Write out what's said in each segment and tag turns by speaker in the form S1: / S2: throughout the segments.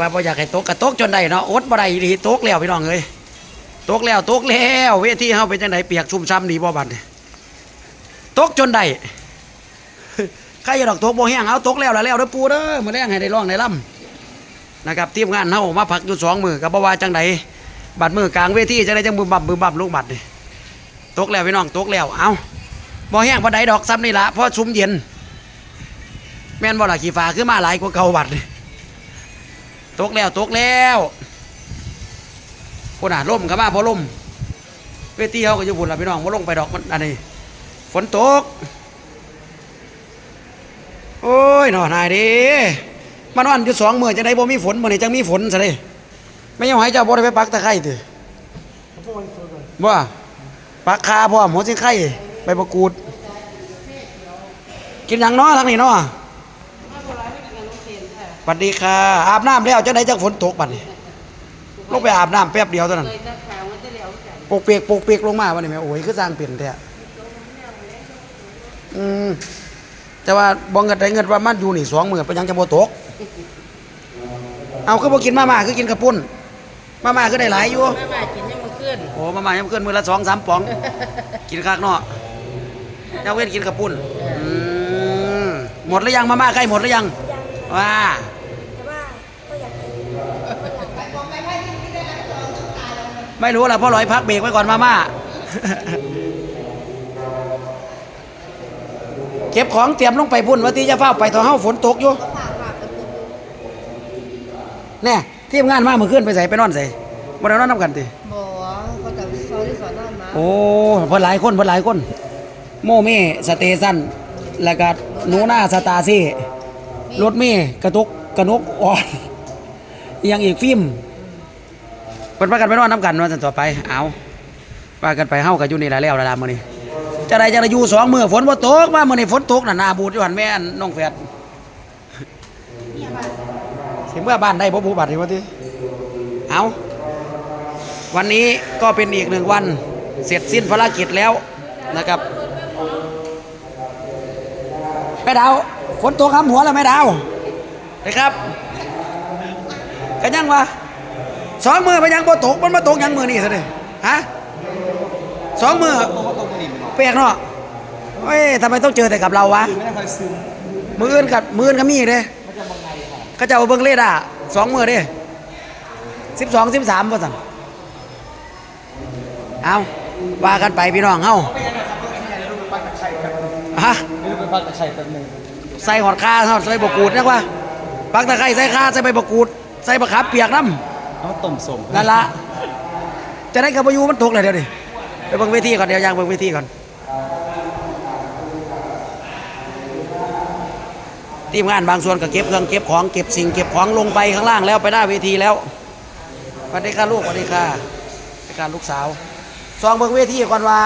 S1: ว่าบ่อยากให้ตกกระตกจนได้เนาะอดบ่ได้อีหลีตกแล้วพี่น้องเอ้ยตกแล้วตกแล้วเวทีเฮาเป็นจังไดเปียกชุ่มช้ำดีบ่บัดนี่ตกจนได้ใครจะดอกตกบ่แห้งเอาตกแล้วแล้วแล้วเด้อปูเด้อมื้อแรงให้ได้ร้องได้ล่ำนะครับทีมงานเฮามาพักอยู่สองมื้อก็บ่ว่าจังไดบัดมื้อกลางเวทีจังไดจังบึมบั่มบึมบั่มลงบัดนี่ตกแล้วพี่น้องตกแล้วเอาบ่แห้งบ่ได้ดอกซ้ำนี่ละเพราะซุ้มเย็น แม่นบ่ล่ะขี้ฟ้าคือมาหลายกว่าเก่าบัดนี่ ตกแล้วตกแล้วพุ่นน่ะล่มก็มาพอล่มเวทีเฮาก็อยู่พุ่นล่ะพี่น้องบ่ลงไปดอกมันอันนี้ฝนตก โอ้ยหน่อนายดิมานอนอยู่สองมื้อจังได๋บ่มีฝนมื้อนี้จังมีฝนซะเด้ไม่ยังให้เจ้าบ่ได้ไปปักตะไคร้ติบ่ปักคาพร้อมหัวสิงไข่ใบมะกูด กินยังเนาะทางนี้เนาะ สวัสดีค่ะอาบน้ำแล้วจังไดจังฝนตกบัดนี้ลงไปอาบน้ำแป๊บเดียวเท่านั้น
S2: เลยจะขาวมันจะเหลวกัน
S1: ปกเปียกปกเปียกลงมาวันนี้แม่โอ้ยคือสร้างเปลี่ยนแท้อืมแต่ว่าบ่เงินได้เงินว่ามันอยู่นี่สองมื้อเป็นหยังจะบ่ตกเอาคือบ่กินมาม่าคือกินกระปุ้นมาม่าคือได้หลายอยู่
S2: แม่บ่ายกินยังมันขึ้น
S1: โอ้มาม่ายังขึ้นมื้อละ2 3ป๋อง กินคักเนาะแล้วเว้นกินกระปุ้นอืมหมดหรือยังมาม่าใกล้หมดหรือยังว่า
S3: แต่ว่าก็อยากกิน
S1: ไม่รู้ล่ะพ่อร้อยพักเบรกไว้ก่อนมาม่าเก็บของเตรียมลงไปพุ่นว่าที่จะเฝ้าไปทอเฮาฝนตกอยู่
S3: ฝากฝากเป็น
S1: แน่ทีมงานมาเมื่อคืนไปใส่ไปนอนใส่บ่ได้นอนนํกันติ
S3: บ่เขาจะซอยที่สอนนอนมา
S1: โอ้เพิ่นหลายคนเพิ่นหลายคน โมเม่สเตชันแล้วก็หนูหน้าสตาร์ซี่รถเม่กระตุกกระนกอ่อนอีหยังอีกฟิล์มเพิ่นพากันไปนอนนํกันว่าซั่นต่อไป เอาว่ากันไปเฮาก็อยู่นี่ละแล้วล่ะมื้อนี้จะได้จะได้อยู่สองมือฝนบ่ตกมามื้อนี้ฝนตกน่ะหน้าบูดอยู่หั่นแม่นน้องแฝดสิเมื่อบ้านได้บ่บูบัดนี่ว่าติเอาวันนี้ก็เป็นอีกหนึ่งวันเสร็จสิ้นภารกิจแล้วนะครับแม่ดาวฝนตกคำหัวแล้วแม่ดาวนะครับกันยังวะ สองมือไปยังบ่ตกมันมาตกยังมือนี่ซะเลยฮะสองมือเปียกเนาะเฮ้ยทำไมต้องเจอแต่กับเราวะมืออื่นกับมืออื่นก็มีเลยเขาจะเอาเบิ้งเลดอะสองมือด้สิบสองสิบสามป่ะสั่งเอาว่ากันไปพี่น้องเฮาฮะ
S4: ไม่รู้ไปพักตะไคร้แป๊บหนึง
S1: ใส่หอดคาใส่บกรูดนะว่าปักตะไคร้ใส่คาใส่ใบบกูด ใส่บะขามเปียกน้ำ
S4: เอาต้มสมำ
S1: นั่นละจะได้กับพายุมันตกเลยเดี๋ยวดิไปเบิ่งเวทีก่อนเดี๋ยวยางเบิ่งเวทีก่อนทีมงานบางส่วนก็เก็บเครื่องเก็บของเก็บสิ่งเก็บของลงไปข้างล่างแล้วไปหน้าเวทีแล้วสวัสดีค่ะลูกสวัสดีค่ะสวัสดีค่ะลูกสาวซองเบิ่งเวทีก่อนว่า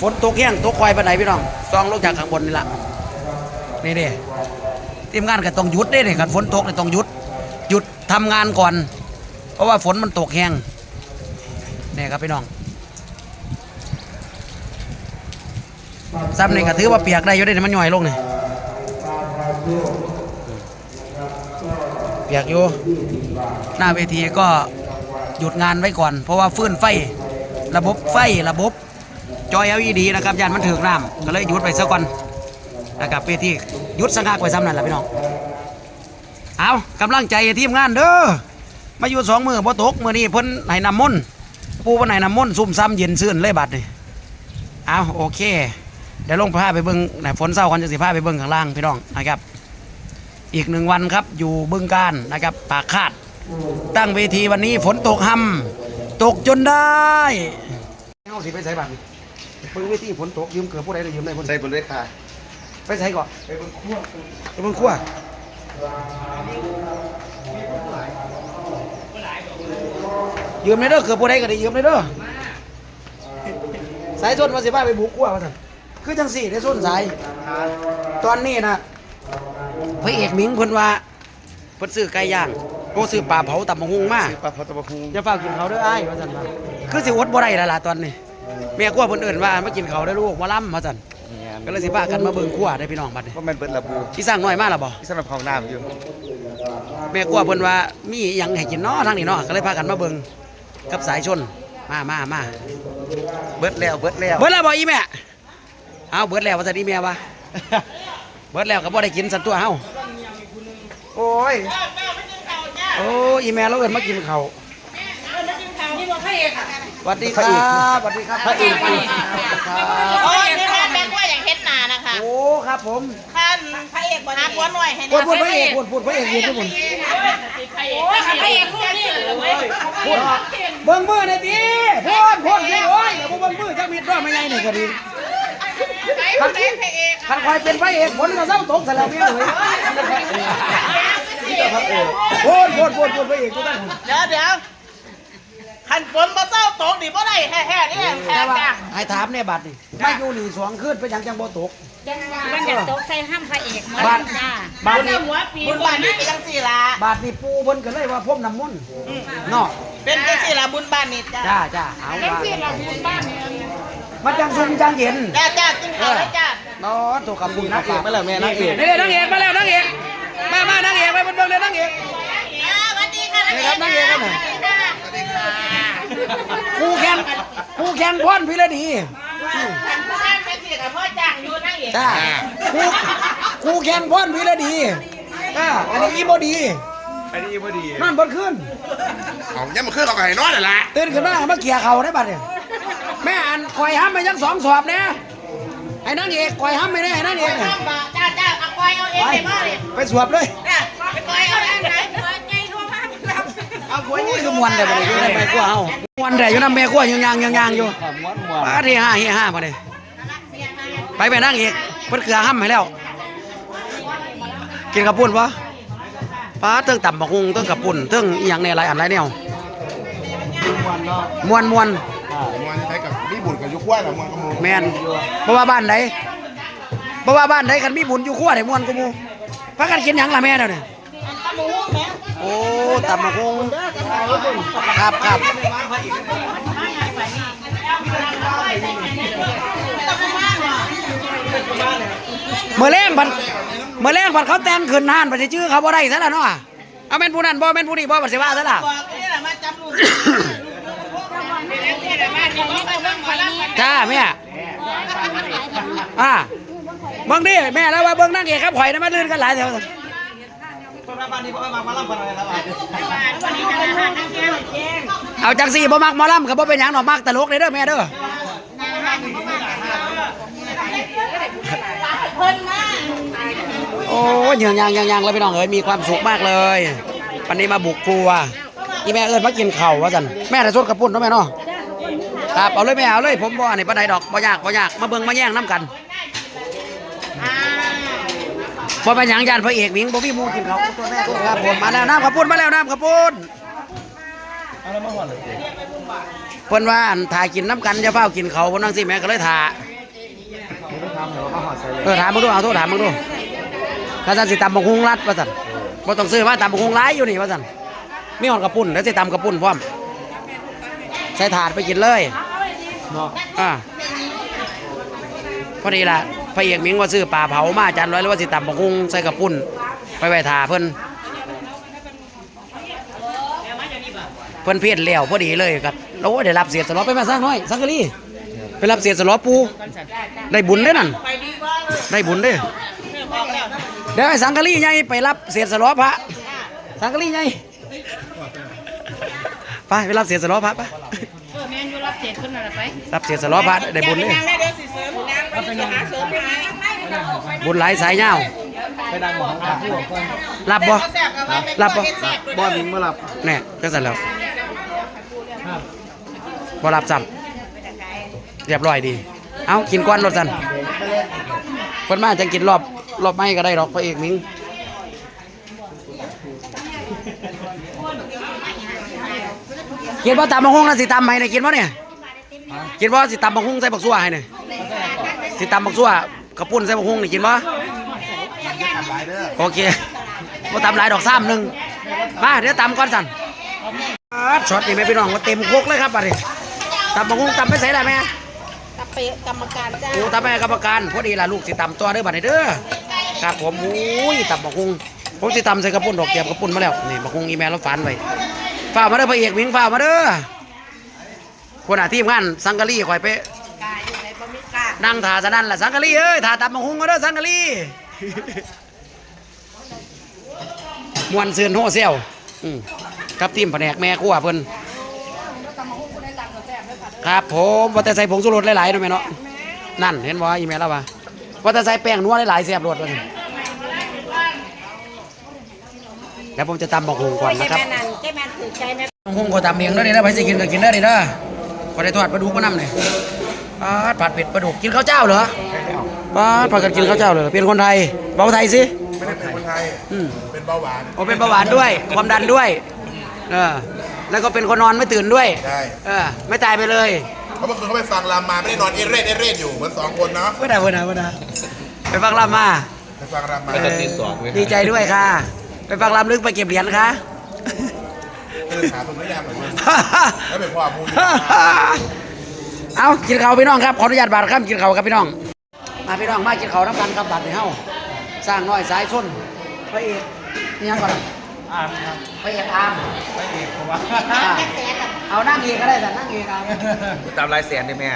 S1: ฝนตกแห้งตกควายไปไหนพี่น้องซองลงจากข้างบนนี่ละนี่เด้ทีมงานก็ต้องหยุดเด้เนี่ยกันฝนตกเนี่ยต้องหยุดหยุดทำงานก่อน ราะว่าฝนมันตกแห้งนี่ครับพี่น้องซ้ำนี่ก็ถือว่าเปียกได้อยู่ได้มันย่อยลงนี่เปียกอยู่หน้าเวทีก็หยุดงานไว้ก่อน เพราะว่าฟื้นไฟ ระบบไฟระบบจอย LED นะครับยานมันถึกน้ำก็เลยหยุดไปซะก่อนนะครับเวทีหยุดสังกักไว้ซ้ำนั่นแหละพี่น้องเอากำลังใจทีมงานเด้อ มาอยู่สองมือบ่ตกมือนี้เพิ่นให้น้ำมนต์ปูเพิ่นให้น้ำมนต์ซุ่มซ้ำเย็นซื่นเลยบัดนี่เอาโอเคเดี๋ยวลงพาไปเบิ่งไหนฝนเศร้ากันจะสิพาไปเบิ่งข้างล่างพี่น้องนะครับ อีกหนึ่งวันครับอยู่บึงการนะครับปากคาด ตั้งเวทีวันนี้ฝนตกห่ำตกจนได้เอาสิไปใส่บัตรเบิ่งเวทีฝนตกยืมเกือบผู้ใดได้ยืมได้คน
S4: ใส่บนเลยค่ะ
S1: ไปใส่ก่อน
S4: ไปบนขั้ว
S1: ไปเบิ่งขั้ว ยืมได้เด้อเกือบผู้ใดก็ได้ยืมได้เด้อสายส้นมาสิบ้าไปบุกขั้วมาสั่นคือจังสี่ได้ส้นสาย ตอนนี้นะพระเอกหมิงเพิ่นว่าเพิ่นซื้อไก่ย่างโอ้ซื้อปลาเผาตับมะฮุงมา
S4: ปลาพอตะบะคุง
S1: อย่าฝากกินเขาวเด้ออ้ายว่าซั่นว่าคือสิอดบ่ได้แล้วล่ะตอนนี้แม่กลัวเพิ่นเอิ้นว่ามากินเขาวได้อลูกมาล่ำว่าซั่นก็เลยสิพากันมาเบิ่งครัวได้อพี่น้องบัดนี้
S4: ก็แม่นเบิดละบู
S1: ที่สร้างน้อยมาแล้วบ่
S4: ที่สำหรับเขาน้ำอยู่
S1: แม่กลัวเพิ่นว่ามีอิหยังให้กินเนาะทางนี้เนาะก็เลยพากันมาเบิ่ง กับสายชน มามามาเบิดแล้วเบิดแล้วเบิดแล้วบ่อีแม่เอาเบิดแล้วว่าซั่นอีแม่วะเบิดแล้วก็บ่ได้กินสันตัวเฮาโอ้ยโอ้ยอีแม่เราเอิ้นมากินข้าวสวัสดีครับสวัสดีครับพระเอกครับ
S2: โอ้ยนี่ท่านแม่ก
S1: ครับผม
S2: ท่านพระเอกบหาผัวหน่อยให้
S1: พูดพูดพระเอกพูดพูดพระเอกยืนทุกคน
S2: โอ้ยพระเอกลูกนี่เลย
S1: พูดเบิ่งมือหน่อยดิพูดพูดเลยโอ้ยเดี๋ยวเบิ่งมือจักมีดร้อยไม่ใหญ่นี่ก็ดี
S2: พระเอกพระเอก
S1: คันคอยเป็นพระเอกผลก็เศร้าตกซะแล้วเมียเลยพูดพูดพูดพูดพระเอกทุกท่าน
S2: เดี๋ยวเดี๋ยวขันฝนมาเศร้าตกดิบ่ได้แห่แห่นี่แห่
S1: แต่ว่า
S2: จ้ะ
S1: ให้ถามในบัตรนี่มาอยู่นี่สองคืนเป็นหยังจังบ่ตก
S3: มันอยากตกใส่ห้ามพระเอกมา
S1: บ้าน
S3: จ้า
S1: บ้านนี่
S2: หัวปีบุญบ้านนี่เป็นจังสี่ละ
S1: บาทนี่ปูเพิ่นก็เลยว่าพ่มน้ำมนต์เนาะ
S2: เป็นจังสี่ละบุญบ้านนี่จ้า
S1: จ้าจ้าเอาว่ามันจังซุ่มจังเย็น
S2: จ้าจ้ากินข้าวแล้วจ้า
S1: เนาะตัวกับบุญ
S4: นักเอกมาแล้วแม่นักเอก
S1: นี่นางเอกมาแล้วนางเอกมามานางเอกไปบนเบิ่งเลยนางเอก
S2: สวัสดีค่ะ
S1: นี่ครับนางเอกครับเนี่ยคู่แข่งคู่แข่งพรพิรดี
S2: ท่านเป็น สิกับพ่อจ้างอยู่นั่งเอก
S1: จ้าคู่คู่แข่งพรพิรดีอ่าอันนี้อีบดี
S4: อันนี้พอดี
S1: นั่นบนขึ้น
S5: เอายังมาขึ้นเขาไก่นอนนั่นแหละ
S1: ตื่นขึ้นมามาเกี่ยเขาได้บัดเนี่ยแม่อันคอยห้ามไปยังสองสอบนี่ยไอ้นางเอกคอยห้ามไม่ได้ไอ้นางเอกเนี่ย
S2: จ้าจ้าเอาควายเอาเอง
S1: ไป
S2: เลยพ่อเลย
S1: ไปสวบเลย
S2: ไปควายเอาเองไหนไงทรมา
S1: เอาควยนี่คือมวนแต่บัดนี้อยู่ในแม่กัวเฮามวนแต่อยู่ในแม่กัวยังยางยังยางอยู่
S4: มวนมวน
S1: ป้าที่ห้าเฮียห้ามาเลย ไปไปนั่งอีกเพิ่นเกลือห้ำให้แล้ว กินกระปุ่นปะป้าเติ้งต่ำบักฮุงเติ้งกระปุ่นเติ้งอหย่างในหลายอันหลายแนว
S4: ม้วนเนาะ
S1: มวนมวน
S5: มวนใช้กับพี่บุญกับยุคว่าน่ะมวนกับหมู
S1: แมนเพราะว่าบ้านไหนเพราะว่าบ้านไหนกันมีบุญอยู่ขั้วได้มวนกูมูพักกันกินหยังล่ะแม่เดี๋ยวนี้โอ้ต่ำบักฮุงครับครับ เมื่อแรงพันเมื่อแรงพันเขาแต่งขึ้นนานไปชื่อเขาบ่ได้ซะแล้วเนาะเอาแม่นผู้นั้นบ่แม่นผู้นี้บ่บัดสิว่าซะล่ะ
S2: จ้าแม่อ่า
S1: เบิ่งดิแม่แล้วว่าเบิ่งนางเอกครับข่อยนะมาลื่นกันหลายแถว
S2: บ้านนี้จะมาหาทางแก้ว
S1: เอาจังสี่บ่มักหมอลำก็บ่เป็นหยังหรอมักตลกเลยเด้อแม่เด้อ
S2: พิ่นมา
S1: โอ้ยยังยังยังยังแล้วพี่น้องเอ้ยมีความสุขมากเลย วันนี้มาบุกครัว อีแม่เอิ้นมากินเข้าวว่าซั่นแม่ได้สดกระปุ่นเนาะแม่เนาะครับเอาเลยแม่เอาเลย ผมบ่อันนี้ปานใดดอกบ่ยากบ่ยากมาเบิ่งมาแย่งน้ำกันบ่เป็นหยังยานพระเอกหวิงบ่มีหมูกินเขาวตัวแม่ครับผมมาแล้วน้ำกระปุ่นมาแล้วน้ำกระปุ่น
S4: เอาแล้วมาห่อนเลย
S1: เพิ่นว่าอันถ่ายกินน้ำกันจะเฝ้ากินเขาเพิ่นนั่งสิแม่ก็เลยถ่า
S4: เหรอมาห่อใส่เลย
S1: เออถามมึงดูเอาโทษถามมึงดูข้าสันสิตำบักฮุงรัดว่าสันบ่ต้องซื้อมาตำบักฮุงร้ายอยู่นี่ว่าสันมีหอนกระปุ่นแล้วสิตำกระปุ่นพร้อมใส่ถาดไปกินเลย
S4: เนาะ
S1: อ่าพอดีล่ะพระเอกมิงว่าซื้อปลาเผามาจานร้อยแล้วว่าสิตำบักฮุงใส่กระปุ่นไปไว้ถาเพิ่นเพิ่นเพี้ยนแล้วพอดีเลยกันโอ้ยได้รับเสียสล้อไปมาสร้างน้อยสังกะรี ไปรับเสียสล้อปูได้บุญเด้อนั่น
S2: ไปดีกว่าเลย
S1: ได้บุญเด้อ
S2: เรื่องบอกแล้ว
S1: เดี๋ยวให้สังกะรีใหญ่ไปรับเศษสล้อพระสังกะรีใหญ่ไปไปรับเศษสล้อพระไป
S2: เออแม่นอยู่รับเจ็ดขึ้นน่ะไป
S1: รับเศษสล้อพระได้บุญเลย
S2: นางได้เด้อสิเสริมนางไปสิหาเสริมให้
S1: บุญหลายสายเงาว
S4: ไปดังหมอของผู้ก่อน
S1: รับบ่
S2: แซ่บกับว่า
S1: รับบ่
S4: บอลมิงมาหลับ
S1: แน่จังสันแล้วบ่รับซ้ำ เรียบร้อยดี เอากินก้อนรถสันเพิ่นมาจังกินรอบรอบไม่ก็ได้หรอกพระเอกมิงกินบ่ตำบักฮุงแล้วสิตำให้เนี่ยกินบ่เนี่ยกินบ่สิตำบักฮุงใส่บักซัวให้เนี่ยสิตำบักซัวกระปุ้นใส่บักฮุงนี่กินบ่
S5: ทำลายเด้อ
S1: โอเคบ่ตำหลายดอกซ้ำหนึ่งมาเดี๋ยวตำก่อนสั่นช็อตนี่แม่พี่น้องว่าเต็มโคกเลยครับบัดนี้ตำบักฮุงตำไปใส่ได้ไหม
S2: เปะกรรมการจ้า
S1: โอ้ตำไปกรรมการพอดีล่ะลูกสิตำตัวเด้อบัดนี้เด้อครับผมอุ้ยตำบักฮุงผมสิตำใส่กระปุ่นดอกเกียบกระปุ่นมาแล้วนี่บักฮงอีแม่เราฝันไว้ฝ่ามาเด้อพระเอกมิงฝ่ามาเด้อคนอาทีมงานสังกะรีคอยไปนั่งถาซะนั่นล่ะสังกะรีเอ้ยถาตำบักฮงมาเด้อสังกะรีมวนเสือนโฮเซลอืมกับทีมแผนกแม่ครัวเพิ่น ครับผมว่าแต่ใส่ผงชูรสหลายๆหน่อยไหมเนาะนั่นเห็นว่าอีแม่แล้วว่าว่าแต่ใส่แป้งนัวหลายๆแซ่บรสเลยแล้วผมจะตำบักฮงก่อนนะครับ
S3: แม่นั่นเจ๊แม่ถือใจแม่
S1: บักฮงก็ตำเองเด้อนี่นะไปสิกินก็กินเด้อนี่เด้อพอได้ทอดปลาดุกมานำเลยปาดผัดเผ็ดปลาดุกกินข้าวเจ้าเหรอปาดผัดกันกินข้าวเจ้าเลยเป็นคนไทยเบาไทยสิ
S5: ไม่ได้เป็นคนไทย
S1: อืม
S5: เป็นเบาหวาน
S1: โอเป็นเบาหวานด้วย ความดันด้วยเออ แล้วก็เป็นคนนอนไม่ตื่นด้วย
S5: ใช่
S1: เออไม่ตายไปเลย
S5: เพราะเมื่อคืนเขาไปฟังรำมาไม่ได้นอนเอเรดเอเรดอยู่เหมือนสองคนเนาะ
S1: ไม่ได้ไม่ได้ไม่ได้ไปฟังลำมา
S5: ไปฟังรำมา
S1: เออดีใจด้วยค่ะ ไปฟังลำลึกไปเก็บเหรียญค่ะ
S5: เออหาตรงนี้ยากเหมือนกันแล้วเป็นพ่อมูล
S1: เอากินข้าวพี่น้องครับขออนุญาตบาดครับกินข้าวครับพี่น้อง มาพี่น้องมากินข้าวน้ำกันครับบาดในเฮาสร้างน้อยสายส้นพระเอกนี่ยังก่อน
S4: อ่านครับ
S1: พระเอกอาร์ม
S4: ไม่เอกเพราะว่า
S1: อ่าเอานั่งเอกก็ได้แต่นั่งเอกเอา
S4: ตามลายเสียนได้แม่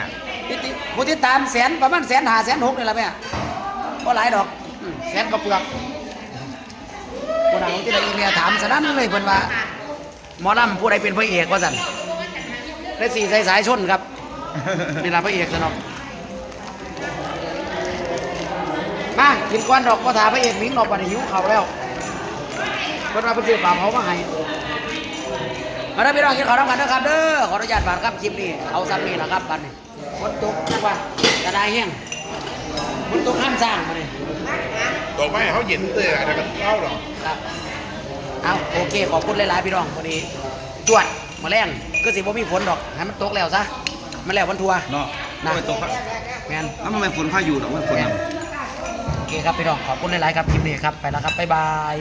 S1: ติดติผู้ติดตามแสนประมาณแสนหาแสนหกนี่แหละแม่ก็หลายดอกอืมแสนกว่าเปลือกคนเอาที่ใดอีเมียถามสนั่นเลยเพิ่นว่าหมอลำผู้ใดเป็นพระเอกว่าสั่นได้สี่สายสายชนครับนี่ล่ะพระเอกสนอกมากินก้อนดอกก็ถาพระเอกมิ้งดอกปันหิวเขาวแล้ว เพิ่นมาเพิ่นซื้อปลาเผามาให้มาได้อพี่น้องกินข้าวน้ำกันนะครับเด้อขออนุญาตบาดครับคลิปนี้เอาซ้ำนี่แหละครับบัดนี้ฝนตกจังว่ากระไดแห้งฝนตกห้ามสร้างมาเลย
S5: ตกไม่เขาเย็นเตือนอะไรกันเล่าหรอ
S1: ครับเอาโอเคขอบคุณหลายๆพี่น้องวันนี้จวดมาแรงก็สิบ่มีฝนดอกให้มันตกแล้วซะมันแล้ววันทัวร์
S4: เนาะ
S1: นะ
S4: ไม่ตกครับ
S1: แมน
S4: แล้วมันไม่ฝนพายุหรอกมันฝน
S1: แม่น
S4: น้ำ
S1: โอเคครับพี่น้องขอบคุณหลายๆครับคลิปนี้ครับไปแล้วครับบ๊ายบาย